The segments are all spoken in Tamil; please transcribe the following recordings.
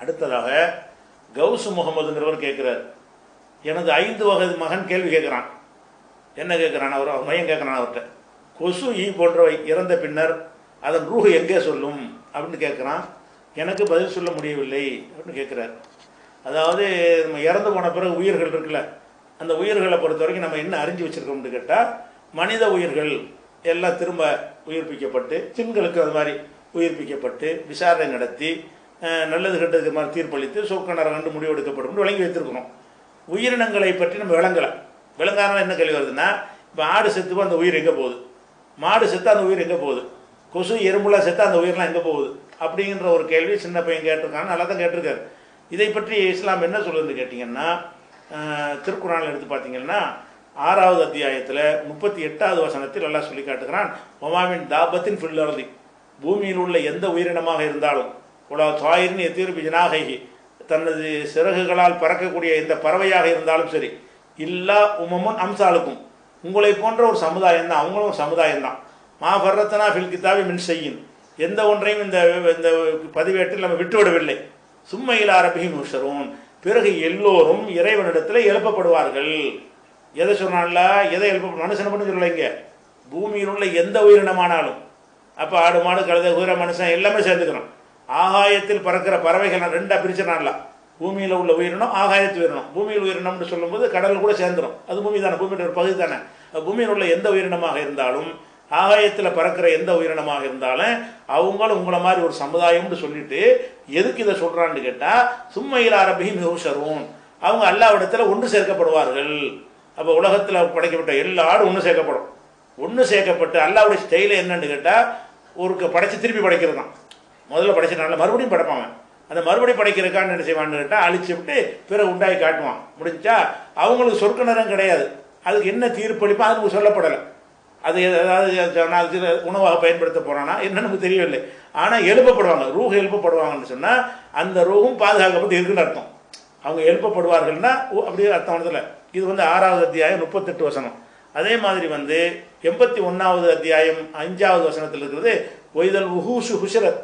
அடுத்ததாக கவுசு முகமதுங்கிறவர் கேட்குறார் எனது ஐந்து வகை மகன் கேள்வி கேட்குறான் என்ன கேட்குறான் அவர் அவர் மையம் கேட்குறான் அவர்கிட்ட. கொசு ஈ போன்றவை இறந்த பின்னர் அதன் ரூஹு எங்கே சொல்லும்? அப்படின்னு கேட்குறான் எனக்கு பதில் சொல்ல முடியவில்லை. அப்படின்னு கேட்குறாரு அதாவது நம்ம இறந்து போன பிறகு உயிர்கள் இருக்குல்ல அந்த உயிர்களை பொறுத்த வரைக்கும் நம்ம என்ன அறிஞ்சு வச்சுருக்கோம்னு கேட்டால் மனித உயிர்கள் எல்லாம் திரும்ப உயிர்ப்பிக்கப்பட்டு ஜின்களுக்கு அது மாதிரி உயிர்ப்பிக்கப்பட்டு விசாரணை நடத்தி நல்லது கெட்டதுக்கு மாதிரி தீர்ப்பளித்து சொக்க முடிவு முடிவெடுக்கப்படும் விளங்கி வைத்திருக்கிறோம் உயிரினங்களை பற்றி நம்ம விளங்கலை. விளங்காமல் என்ன கேள்வி வருதுன்னா இப்போ ஆடு செத்துப்போ அந்த உயிர் எங்கே போகுது? மாடு செத்தா அந்த உயிர் எங்கே போகுது? கொசு எறும்புலாம் செத்தா அந்த உயிர்லாம் எங்கே போகுது? அப்படிங்கிற ஒரு கேள்வி சின்ன பையன் கேட்டிருக்கான் நல்லா தான் கேட்டிருக்காரு. இதை பற்றி இஸ்லாம் என்ன சொல்லுதுன்னு கேட்டிங்கன்னா திருக்குறானில் எடுத்து பார்த்தீங்கன்னா ஆறாவது அத்தியாயத்தில் முப்பத்தி எட்டாவது வசனத்தில் நல்லா சொல்லி காட்டுகிறான் ஒமாவின் தாபத்தின் ஃபில்லர்தி பூமியில் உள்ள எந்த உயிரினமாக இருந்தாலும் உலா தாயிரின் எத்தீர் பிஜனாகி தனது சிறகுகளால் பறக்கக்கூடிய எந்த பறவையாக இருந்தாலும் சரி இல்லா உமமும் அம்சாலுக்கும். உங்களை போன்ற ஒரு சமுதாயம் தான் அவங்களும் ஒரு சமுதாயம் தான் மா பர்ரத்தனா ஃபில் கிதாபி மின் செய்யின் எந்த ஒன்றையும் இந்த இந்த பதிவேட்டில் நம்ம விட்டுவிடவில்லை. சும்மையில் அரபிகின் முஷரும் பிறகு எல்லோரும் இறைவனிடத்தில் எழுப்பப்படுவார்கள். எதை சொன்னால எதை எழுப்ப மனுஷனை மட்டும் சொல்லலைங்க. பூமியில் உள்ள எந்த உயிரினமானாலும். அப்போ ஆடு மாடு கழுத உயிர மனுஷன் எல்லாமே சேர்ந்துக்கிறோம் ஆகாயத்தில் பறக்கிற பறவைகள் ரெண்டாக பிரிச்சிடனால பூமியில் உள்ள உயிரினம் ஆகாயத்து உயிரினம். பூமியில் உயிரினம்னு சொல்லும்போது கடல் கூட சேர்ந்துடும் அது பூமி தானே பூமியோட ஒரு பகுதி தானே. பூமியில் உள்ள எந்த உயிரினமாக இருந்தாலும் ஆகாயத்தில் பறக்கிற எந்த உயிரினமாக இருந்தாலும் அவங்களும் உங்களை மாதிரி ஒரு சமுதாயம்னு சொல்லிட்டு எதுக்கு இதை சொல்கிறான்னு கேட்டால் சும்மையில் அரபியும் யோசரும் அவங்க அல்லாவிடத்தில் ஒன்று சேர்க்கப்படுவார்கள். அப்போ உலகத்தில் படைக்கப்பட்ட எல்லா ஆடும் ஒன்று சேர்க்கப்படும். ஒன்று சேர்க்கப்பட்டு அல்லாவுடைய ஸ்டைல என்னன்னு கேட்டால் ஒரு படைச்சு திருப்பி படைக்கிறது தான் முதல்ல படைச்சனால மறுபடியும் படைப்பாங்க அந்த மறுபடியும் படைக்கிறக்கான்னு என்ன செய்வான்னு கேட்டால் அழிச்சு விட்டு பிறகு உண்டாகி காட்டுவான். முடிஞ்சா அவங்களுக்கு சொர்க்க நேரம் கிடையாது. அதுக்கு என்ன தீர்ப்பளிப்போ அது சொல்லப்படலை. அது ஏதாவது சொன்னால் சில உணவாக பயன்படுத்த போகிறானா என்னன்னு நமக்கு தெரியவில்லை. ஆனால் எழுப்பப்படுவாங்க. ரூஹ் எழுப்பப்படுவாங்கன்னு சொன்னால் அந்த ரூஹும் பாதுகாக்கப்பட்டு இருக்குன்னு அர்த்தம். அவங்க எழுப்பப்படுவார்கள்னா ஓ, அப்படியே அர்த்தம் வந்ததில்ல இது வந்து ஆறாவது அத்தியாயம் முப்பத்தெட்டு வசனம். அதே மாதிரி வந்து எண்பத்தி ஒன்றாவது அத்தியாயம் அஞ்சாவது வசனத்தில் இருக்கிறது ஒய்தல் உஹூஷு ஹுஷரத்.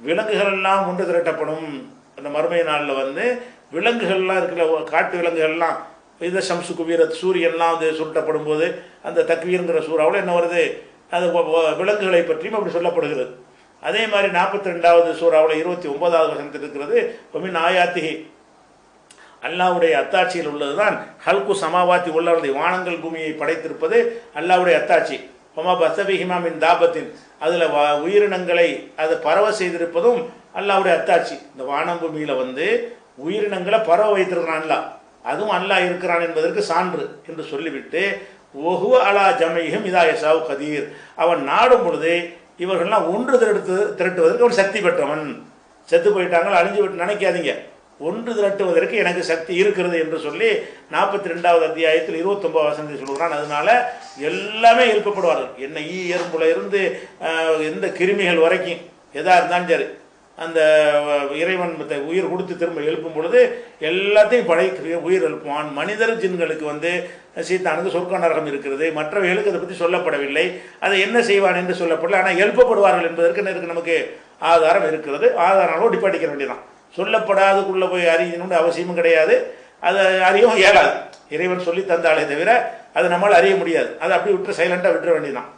விலங்குகள் எல்லாம் ஒன்று திரட்டப்படும். அந்த மறுமை நாளில் வந்து விலங்குகள்லாம் இருக்கிற காட்டு விலங்குகள்லாம். இந்த சம்சு குவீரத் சூரியன்லாம் வந்து சுருட்டப்படும் போது அந்த தக்வீருங்கிற சூறாவில் என்ன வருது? அது விலங்குகளை பற்றியும் அப்படி சொல்லப்படுகிறது. அதே மாதிரி நாற்பத்தி ரெண்டாவது சூறாவில் இருபத்தி ஒன்பதாவது வசனத்தில் இருக்கிறது ஒமின் ஆயாத்திகி அல்லாவுடைய அத்தாட்சியில் உள்ளதுதான் ஹல்கு சமாவாத்தி உள்ளவர்களை வானங்கள் பூமியை படைத்திருப்பது அல்லாவுடைய அத்தாட்சி. ஒமா பசபிஹிமாமின் தாபத்தின். அதில் உயிரினங்களை அதை பரவ செய்திருப்பதும் அல்லாவுடைய அத்தாட்சி. இந்த வானம் பூமியில் வந்து உயிரினங்களை பரவ வைத்திருக்கிறான் அதுவும் அல்லாஹ் இருக்கிறான் என்பதற்கு சான்று என்று சொல்லிவிட்டு ஒஹுவ அலா ஜமையும் இதா யசாவு கதீர். அவன் நாடும் பொழுது இவர்கள்லாம் ஒன்று திரட்டு திரட்டுவதற்கு அவன் சக்தி பெற்றவன். செத்து போயிட்டாங்களோ அழிஞ்சு விட்டு நினைக்காதீங்க. ஒன்று திரட்டுவதற்கு எனக்கு சக்தி இருக்கிறது என்று சொல்லி நாற்பத்தி ரெண்டாவது அத்தியாயத்தில் இருபத்தொம்பது வசந்தி சொல்கிறான் அதனால எல்லாமே எழுப்பப்படுவார்கள். என்ன ஈ எறும்புல இருந்து எந்த கிருமிகள் வரைக்கும் எதாக இருந்தாலும் சரி அந்த இறைவன் மத்த உயிர் கொடுத்து திரும்ப எழுப்பும் பொழுது எல்லாத்தையும் பழைய உயிர் எழுப்புவான். மனிதர் ஜின்களுக்கு வந்து சீத்தானுக்கு சொர்க்க நரகம் இருக்கிறது. மற்றவைகளுக்கு அதை பற்றி சொல்லப்படவில்லை. அதை என்ன செய்வான் என்று சொல்லப்படல. ஆனால் எழுப்பப்படுவார்கள் என்பதற்கு நமக்கு ஆதாரம் இருக்கிறது. ஆதாரங்களோடு இப்படி படிக்க வேண்டியதான் சொல்லப்படாதுக்குள்ளே போய் அறியணும்னு அவசியமும் கிடையாது. அதை அறியவும் இயலாது. இறைவன் சொல்லி தந்தாலே தவிர அது நம்மளால் அறிய முடியாது. அதை அப்படி விட்டு சைலண்டாக விட்டுற வேண்டியதான்